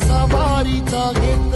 सवारीचा घेतला.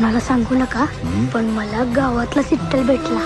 कुणाला सांगू नका पण मला गावातला सिट्टल भेटला.